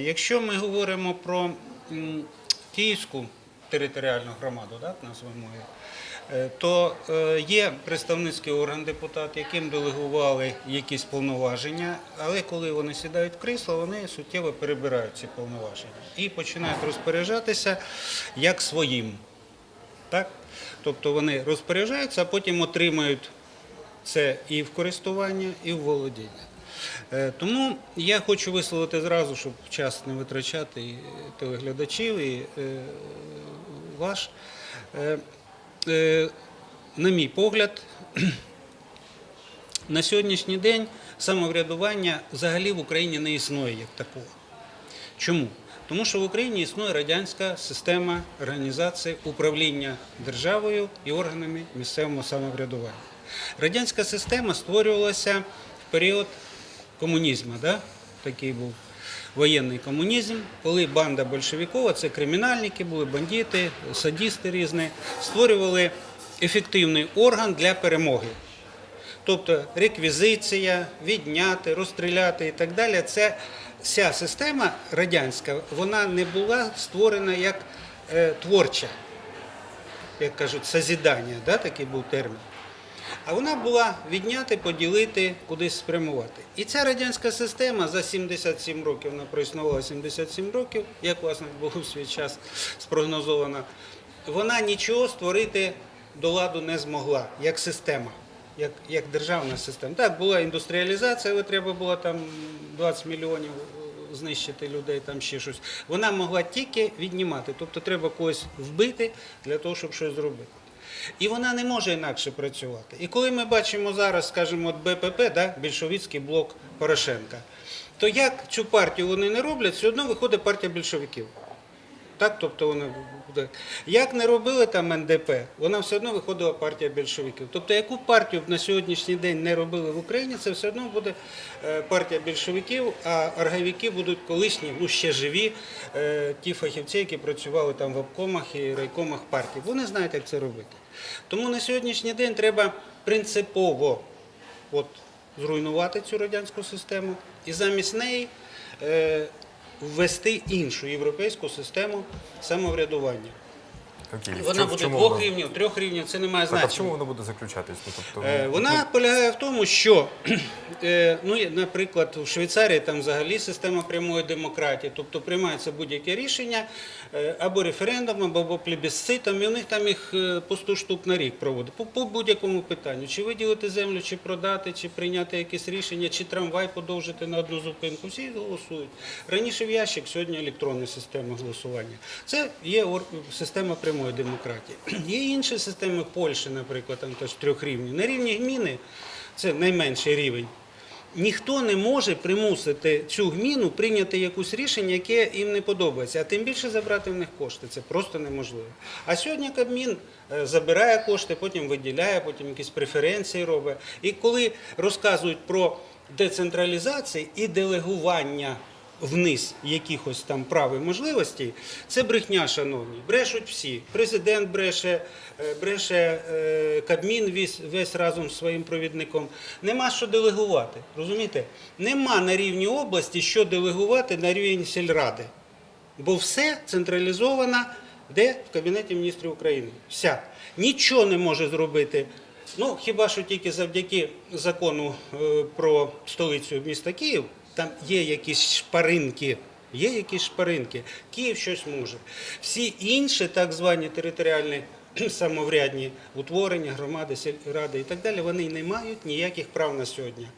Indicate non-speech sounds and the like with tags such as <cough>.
Якщо ми говоримо про Київську територіальну громаду, так, назвемо її, е, то е, є представницький орган депутат, яким делегували якісь повноваження, але коли вони сідають в крісло, вони суттєво перебирають ці повноваження і починають розпоряджатися як своїм. Так? Тобто вони розпоряджаються, а потім отримають це і в користування, і в володіння. Е, Тому я хочу висловити зразу, щоб час не витрачати і телеглядачів, і е, ваш. Е, На мій погляд, <clears throat> на сьогоднішній день самоврядування взагалі в Україні не існує як такого. Чому? Тому що в Україні існує радянська система організації управління державою і органами місцевого самоврядування. Радянська система створювалася в період комунізму, да? такий був воєнний комунізм, коли банда большевикова, це кримінальники, були бандити, садісти різні, створювали ефективний орган для перемоги. Тобто реквізиція, відняти, розстріляти і так далі. Це вся система радянська, вона не була створена як е, творча, як кажуть, созідання, да, такий був термін. А вона була відняти, поділити, кудись спрямувати. І ця радянська система за 77 років, вона проіснувала 77 років, як власне було в свій час спрогнозовано, вона нічого створити до ладу не змогла, як система, як, як державна система. Так, була індустріалізація, але треба було там 20 мільйонів знищити людей, там ще щось. Вона могла тільки віднімати, тобто треба когось вбити для того, щоб щось зробити. І вона не може інакше працювати. І коли ми бачимо зараз, скажімо, от БПП, да, більшовіцький блок Порошенка, то як цю партію вони не роблять, все одно виходить партія більшовиків. Так, тобто вони буде. Як не робили там НДП, вона все одно виходила партія більшовиків. Тобто, яку партію на сьогоднішній день не робили в Україні, це все одно буде е, партія більшовиків, а аргавіки будуть колишні, ну ще живі, е, ті фахівці, які працювали там в обкомах і райкомах партій. Вони знають, як це робити. Тому на сьогоднішній день треба принципово от, зруйнувати цю радянську систему і замість неї. Ввести іншу європейську систему самоврядування. Окей. в Вона чому- в буде чому двох воно? рівнів, трьох рівнів, це не має Так, а в чому воно буде заключатись? Ну, тобто, Е, Вона полягає в тому, що, <clears throat> е, ну, є, наприклад, в Швейцарії там взагалі система прямої демократії, тобто приймається будь-яке рішення е, або референдумом, або плебісцитом, і у них там їх е, по 100 штук на рік проводять. По, по будь-якому питанню. Чи виділити землю, чи продати, чи прийняти якесь рішення, чи трамвай подовжити на одну зупинку. Всі голосують. Раніше в ящик, сьогодні електронна система голосування. Це є ор- система прямої демократії. <clears throat> Є інші системи Польщі, наприклад, там теж трьох рівнів. На рівні гміни це найменший рівень. Ніхто не може примусити цю гміну прийняти якусь рішення, яке їм не подобається, а тим більше забрати в них кошти. Це просто неможливо. А сьогодні Кабмін е, забирає кошти, потім виділяє, потім якісь преференції робить. І коли розказують про децентралізацію і делегування вниз якихось там прав і можливостей, це брехня, шановні. Брешуть всі. Президент бреше, е, бреше е, Кабмін весь, весь разом з своїм провідником. Нема що делегувати. Розумієте? Нема на рівні області що делегувати на рівень сільради. Бо все централізовано де? В Кабінеті міністрів України. Вся. Нічого не може зробити. Ну, хіба що тільки завдяки закону е, про столицю міста Київ, там є якісь шпаринки. Є якісь шпаринки. Київ щось може. Всі інші так звані територіальні самоврядні утворення, громади, сільради і так далі, вони не мають ніяких прав на сьогодні.